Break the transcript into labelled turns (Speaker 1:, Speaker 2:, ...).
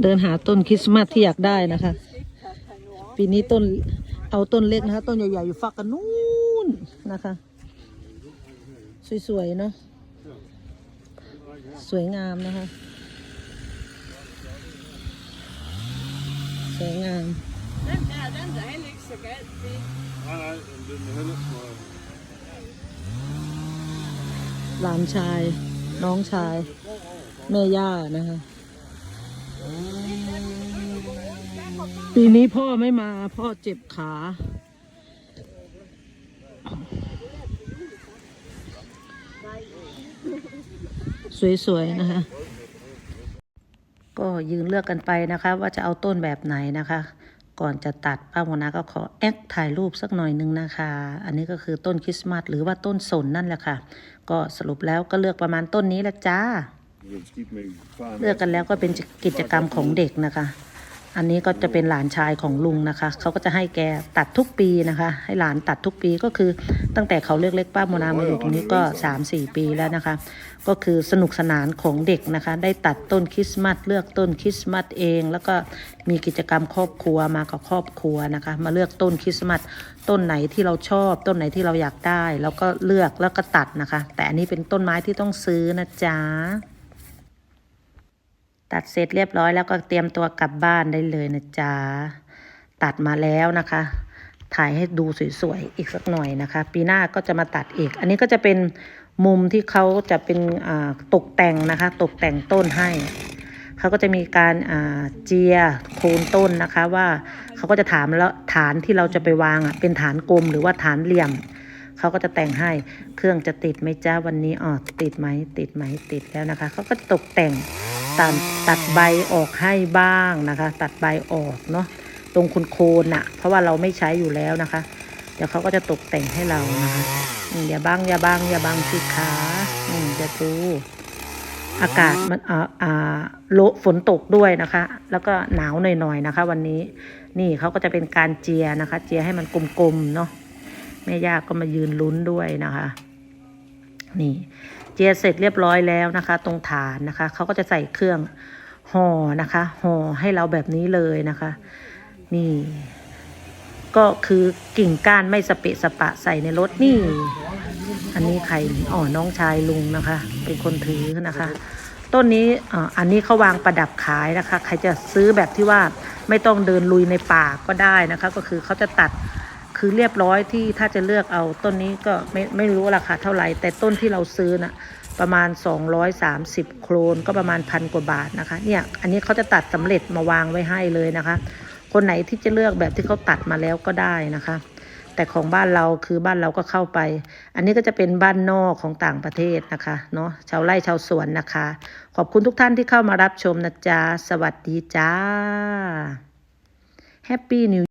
Speaker 1: เดินหาต้นคริสต์มาสที่อยากได้นะคะ ปีนี้ต้นเอาต้นเล็กนะคะ ต้นใหญ่ๆอยู่ฝักกันนู่นนะคะ สวยๆเนาะสวยงามนะคะ สวยงาม
Speaker 2: Den der, den er heller ikke så galt. Det.
Speaker 3: Nej, nej,
Speaker 1: หลานชาย น้องชาย แม่ย่านะคะ ปีนี้พ่อไม่มา พ่อเจ็บขา สวย ๆ นะคะ ก็ยืนเลือกกันไปนะคะ ว่าจะเอาต้นแบบไหนนะคะ ก่อนจะตัดป้าโมนาก็ขอแอคถ่ายรูปสักหน่อยนึงนะคะ อันนี้ก็คือต้นคริสต์มาสหรือว่าต้นสนนั่นแหละค่ะ ก็สรุปแล้วก็เลือกประมาณต้นนี้แหละจ้า
Speaker 3: Det er skidt med faren.
Speaker 1: เลือกกันแล้วก็เป็นกิจกรรมของเด็กนะคะ อันนี้ก็จะเป็นหลานชายของลุงนะคะเขาก็จะให้แกตัดทุกปีนะคะ ให้หลานตัดทุกปีก็คือตั้งแต่เขาเลือกเล็กป้าโมนามาอยู่ตรงนี้ก็ 3-4 ปีแล้วนะคะ ก็คือสนุกสนานของเด็กนะคะ ได้ตัดต้นคริสต์มาสเลือกต้นคริสต์มาสเอง แล้วก็มีกิจกรรมครอบครัวมากับครอบครัวนะคะ มาเลือกต้นคริสต์มาสต้นไหนที่เราชอบ ต้นไหนที่เราอยากได้ แล้วก็เลือกแล้วก็ตัดนะคะ แต่อันนี้เป็นต้นไม้ที่ต้องซื้อนะจ๊ะ ตัดเสร็จเรียบร้อยแล้วก็เตรียมตัวกลับบ้านได้เลยนะจ๊ะ ตัดมาแล้วนะคะ ถ่ายให้ดูสวยๆอีกสักหน่อยนะคะ ปีหน้าก็จะมาตัดอีก อันนี้ก็จะเป็นมุมที่เขาจะเป็นตกแต่งนะคะ ตกแต่งต้นให้เขาก็จะมีการเจียโคนต้นนะคะว่าเขาก็จะถามแล้วฐานที่เราจะไปวางอะเป็นฐานกลมหรือว่าฐานเหลี่ยมเขาก็จะแต่งให้เครื่องจะติดไหมจ้าวันนี้อ๋อติดไหมติดไหมติดแล้วนะคะเขาก็ตกแต่ง ตัดตัดใบออกให้บ้างนะคะ ตัดใบออกเนาะตรงคุณโคนๆน่ะเพราะว่าเราไม่ใช้อยู่แล้วนะคะ เดี๋ยวเขาก็จะตกแต่งให้เรานะคะอย่าบังอย่าบังอย่าบังสิขาอืมจะดูอากาศมันอ่าอ่าโลฝนตกด้วยนะคะ แล้วก็หนาวหน่อยๆนะคะ วันนี้นี่เขาก็จะเป็นการเจียนะคะ เจียให้มันกลมๆเนาะแม่ย่าก็มายืนลุ้นด้วยนะคะ นี่ จียเสร็จเรียบร้อยแล้วนะคะ ตรงฐานนะคะเขาก็จะใส่เครื่องห่อนะคะห่อให้เราแบบนี้เลยนะคะ นี่ ก็คือกิ่งก้านไม่สเปะสปะใส่ในรถนี่ อันนี้ใครอ๋อน้องชายลุงนะคะ เป็นคนถือนะคะ ต้นนี้อันนี้เขาวางประดับขายนะคะ ใครจะซื้อแบบที่ว่าไม่ต้องเดินลุยในป่าก็ได้นะคะ ก็คือเขาจะตัด คือเรียบร้อยที่ถ้าจะเลือกเอาต้นนี้ก็ไม่ไม่รู้ราคาเท่าไหร่ แต่ต้นที่เราซื้อนะประมาณ 230 โครนก็ประมาณพันกว่าบาทนะคะเนี่ยอันนี้เขาจะตัดสำเร็จมาวางไว้ให้เลยนะคะ คนไหนที่จะเลือกแบบที่เขาตัดมาแล้วก็ได้นะคะ แต่ของบ้านเราคือบ้านเราก็เข้าไป อันนี้ก็จะเป็นบ้านนอกของต่างประเทศนะคะเนาะชาวไร่ชาวสวนนะคะ ขอบคุณทุกท่านที่เข้ามารับชมนะจ๊ะสวัสดีจ้า Happy New